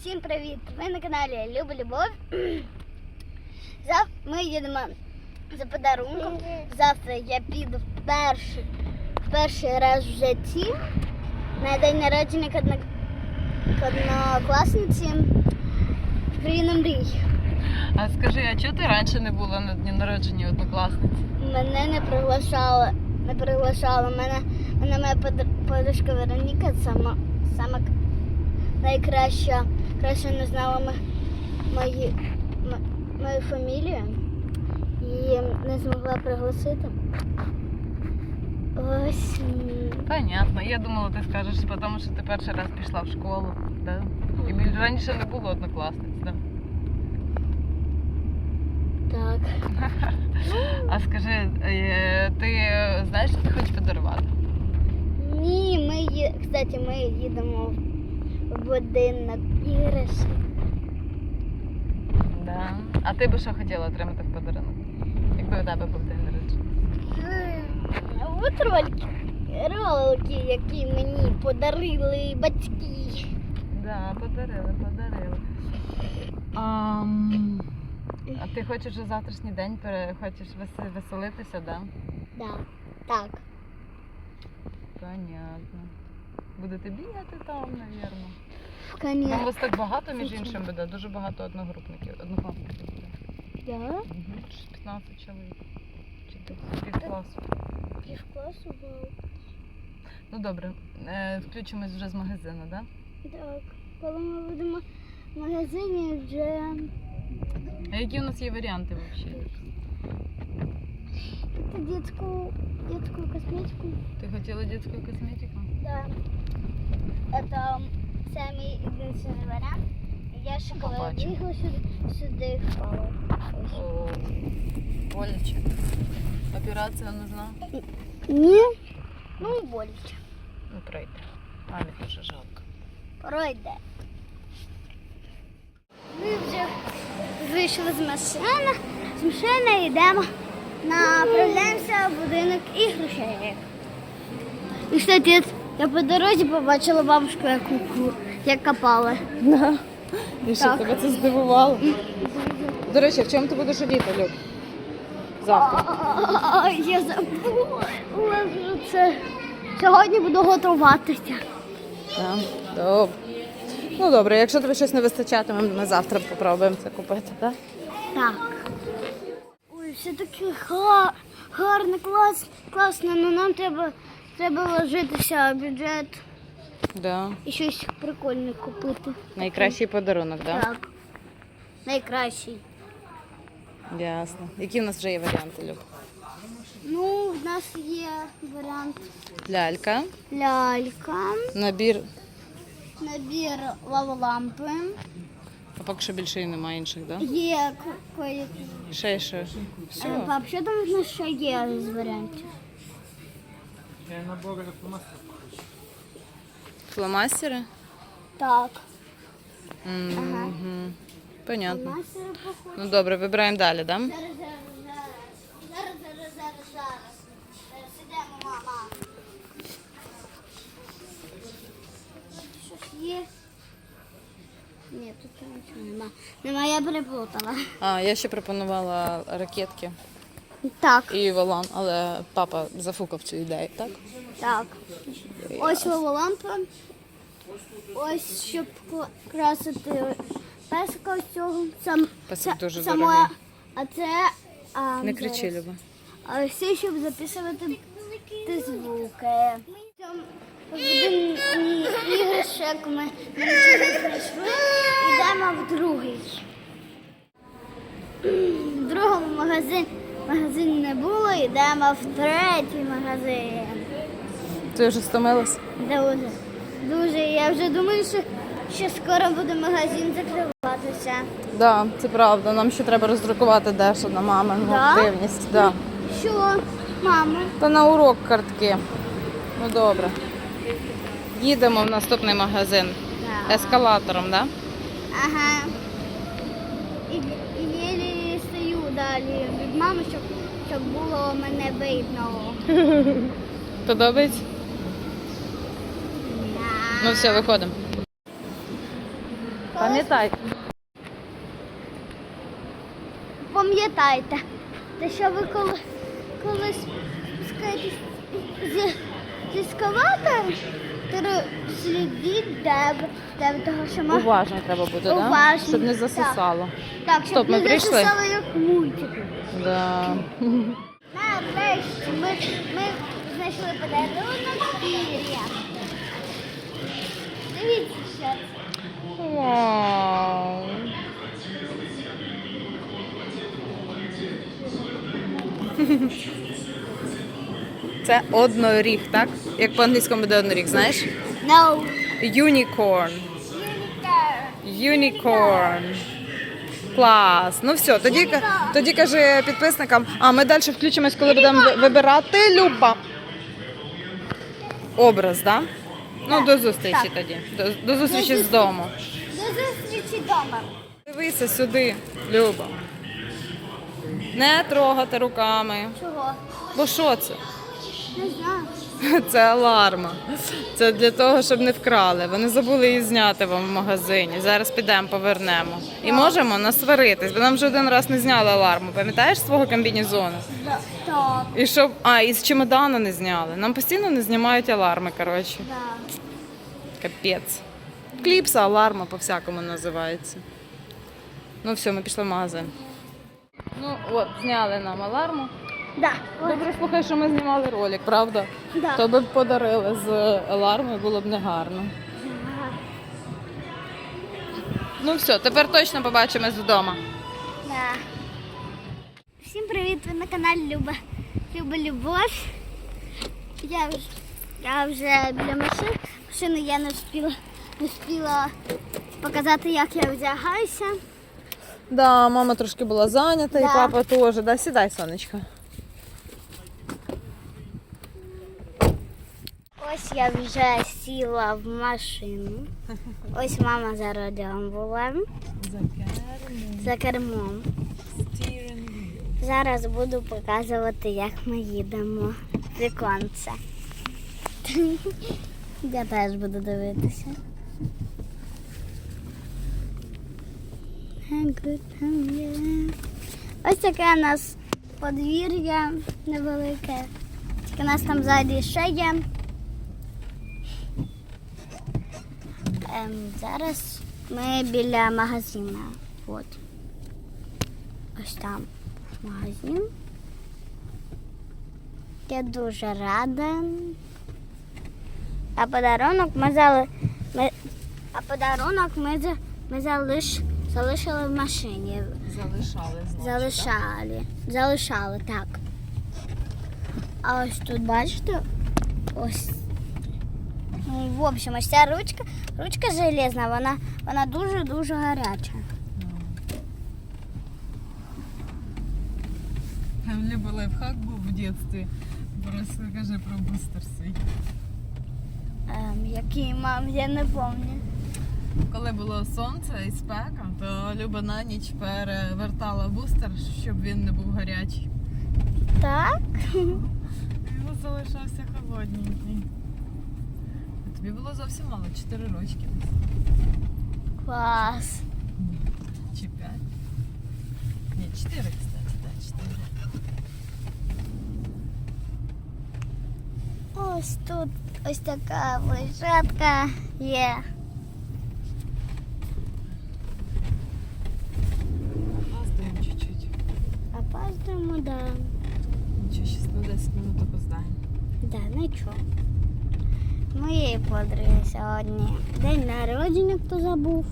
Всім привіт! Ви на каналі Люба Любов. Зав... Ми їдемо за подарунком. Завтра я піду в перший, перший раз в житті на день народження к одно- к однокласниці в країну мрій. А скажи, а чого ти раніше не була на дні народження однокласниці? Мене не приглашали, не приглашали. Мене, мене моя подружка Вероніка сама, сама найкраща, краще не знала мої, мою фамілію і не змогла пригласити. Ось. Понятно. Я думала, ти скажеш, тому що ти перший раз пішла в школу. Да? І більш- раніше не було однокласниць, да? Так. А скажи, е, ти знаєш, що ти хочеш подарувати? Ні, ми кстати, ми їдемо в будинок іграшок. Да. А ти би що хотіла отримати в подарунок? Якби у тебе був день народження? От ролики, ролики, які мені подарили батьки. Да, подарили, подарили. А, а ти хочеш вже завтрашній день пере- хочеш вес- веселитися, да? Да. Так. Понятно. Будете бігати там, навірно. Там вас так багато, між іншим, буде, дуже багато одногрупників, однокласників буде. Да? Угу. 15 чоловік. Чи десь півкласу. Півкласу був. Ну добре, е, включимось вже з магазину, так? Да? Так. Коли ми будемо в магазині вже А які у нас є варіанти взагалі? Це детську, детську косметику. Ти хотіла дитячу косметику? Да. Это самый единственный вариант. Я ще коли Побачимо. бігла сюди, сюди впала. Ось. О, боляче. Операція нужна? Ні. Ну, боляче. Ну, пройде. Мамі дуже жалко. Пройде. Ми вже вийшли з машини, з машини йдемо, направляємося в будинок іграшек. І, кстати, Я по дорозі побачила бабушку, яку ку- як копала. І що, Так. тебе це здивувало? До речі, в чому ти будеш одіти, Люк? Завтра. Я забула що це. Сьогодні буду готуватися. Так, добре. Ну добре, якщо тобі щось не вистачатиме, ми завтра попробуємо це купити, так? Так. Ой, все таки га- гарно, клас, класно, але нам треба, треба вложитися в бюджет Да. і щось прикольне купити. Найкращий подарунок, так? Так. Найкращий. Ясно. Які в нас вже є варіанти, Люк? Ну, в нас є варіант Лялька, лялька, набір, набір лаволампи, а поки що більше і немає інших, так? є к- кої- Ще що? Е, Все. Пап, що там в нас ще є з варіантів? Фломастери? Так. Мгм. Понятно. Мастер походу. Ну добре, вибираємо далі, так? Зараз, зараз, зараз, зараз, зараз, зараз. Зараз ідемо, мама. Щось є? Ні, тут нічого нема. Нема, я переплутала. А, я ще пропонувала ракетки Так, і волан, але папа зафукав цю ідею, так? так. Ось лампа. Ось щоб красити песика ось цього. Сам, Песик дуже дорогий. А це... А, Не кричи, зараз. Люба. А все, щоб записувати ті звуки. Там Один іграшок ми знайшли. Йдемо в другий. В другому магазин, магазин не було, йдемо в третій магазин. Ти вже стомилась? Дуже. Дуже. Я вже думаю, що, що скоро буде магазин закриватися. Так, да, це правда. Нам ще треба роздрукувати дещо на мамину Да? активність. Да. Що, мама? Та на урок картки. Ну добре. Їдемо в наступний магазин. Да. Ескалатором, так? Да? Ага. І, і далі від мами, щоб, щоб було мене видно. Подобається? Ну все, виходимо. Пам'ятай. Пам'ятайте, те, що ви коли, коли спускаєтесь зі, то слідіть, де, ви- того, що можна. Уважно треба бути, да? Щоб не так. засосало. Так, щоб Стоп, ми не прийшли? засосали як в. Да. Нарешті ми, ми знайшли подарунок пір'я. Дивіться, що це. Вау. Це одноріг, так? Як по-англійському буде одноріг, знаєш? No. Unicorn. Unicorn. Клас. Ну все, тоді, тоді каже підписникам. А ми далі включимось, коли будемо вибирати Люба. Образ, так? Да? Ну, до зустрічі Так. тоді. До, до зустрічі з дому. До зустрічі вдома. Дивися сюди, Люба. Не трогати руками. Чого? Бо що це? Це аларма. Це для того, щоб не вкрали. Вони забули її зняти вам в магазині. Зараз підемо, повернемо. І можемо насваритись, бо нам вже один раз не зняли аларму. Пам'ятаєш свого комбінезону? Так. І щоб. А, і з чемодана не зняли. Нам постійно не знімають аларми, коротше. Капець. Кліпса, аларма по-всякому називається. Ну все, ми пішли в магазин. Ну от, зняли нам аларму. Да. Добре, слухай, що ми знімали ролик, правда? Да. То би б подарили з алармою, було б негарно. Ну все, тепер точно побачимось вдома. Да. Всім привіт! Ви на каналі Люба. Люба Любов. Я вже, я вже біля машини. Машини я не встигла, не встигла показати, як я вдягаюся. Да, мама трошки була зайнята, і Да. папа теж. Да, сідай, сонечко. Ось я вже сіла в машину. Ось мама за рулем була за кермом. Зараз буду показувати, як ми їдемо. Віконце. Я теж буду дивитися. Ось таке у нас подвір'я невелике. Тільки у нас там ззаді ще є. Ем, зараз ми біля магазину. От. Ось там магазин. Я дуже рада. А подарунок ми зали... ми... А подарунок ми, ми залиш... залишили в машині. Залишали Залишали. Залишали, так. А ось тут, бачите, ось. Ну, в общем, ось ця ручка, ручка железна, вона, вона дуже-дуже гаряча. Люба лайфхак був в дитинстві. Просто кажи про бустер свій. Ем, який мам, я не пам'ятаю. Коли було сонце і спека, то Люба на ніч перевертала бустер, щоб він не був гарячий. Так? Він залишався холодненький. А тобі було зовсім мало, 4 рочки. Клас. Чи 5? Ні, 4, кстати, так, 4. Ось тут ось така площадка є. Опаздуємо чуть-чуть. Опаздуємо, да. Нічого, щас на 10 минут опоздаємо. Да, нічого. Моєї подруги сьогодні день народження, хто забув.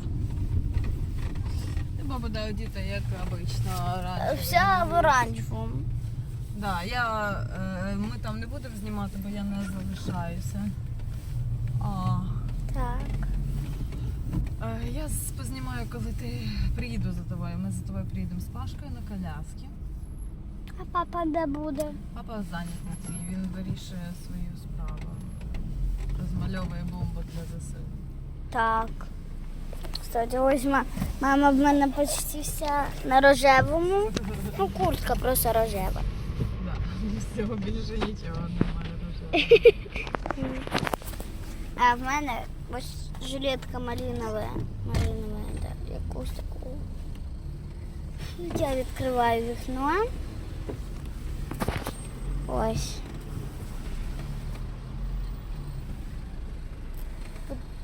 Ти баба да одіта, як обично, раніше. Вся в оранжевому. Да, я, е, ми там не будемо знімати, бо я не залишаюся. А, Так. е, я познімаю, коли ти приїду за тобою. Ми за тобою приїдемо з Пашкою на коляски. А папа де буде? Папа зайнятий він вирішує свою справу. Розмальовує бомбу для ЗСУ. Так. Кстати, ось ма- мама в мене почти вся на рожевому. Ну, куртка просто рожева. Да. З цього більше нічого немає вже. А в мене ось жилетка малиновая. Малиновая, да. якусь таку. Я відкриваю вікно. Ось.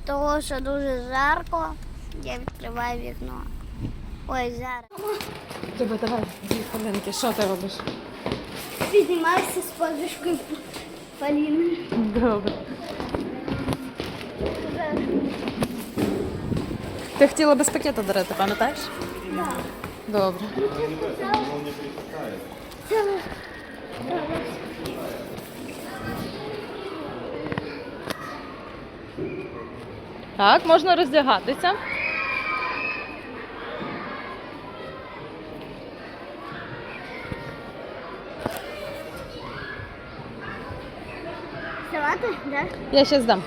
Того, що дуже жарко, я відкриваю вікно. Ось зараз. Тебе давай дві хвилинки. Що ти робиш? Піднімаюся з подушкою Поліни. Добре. Ти хотіла без пакета дарити, пам'ятаєш? Так. Добре. Це Так, можна роздягатися. Вставати, да? Я зараз здам.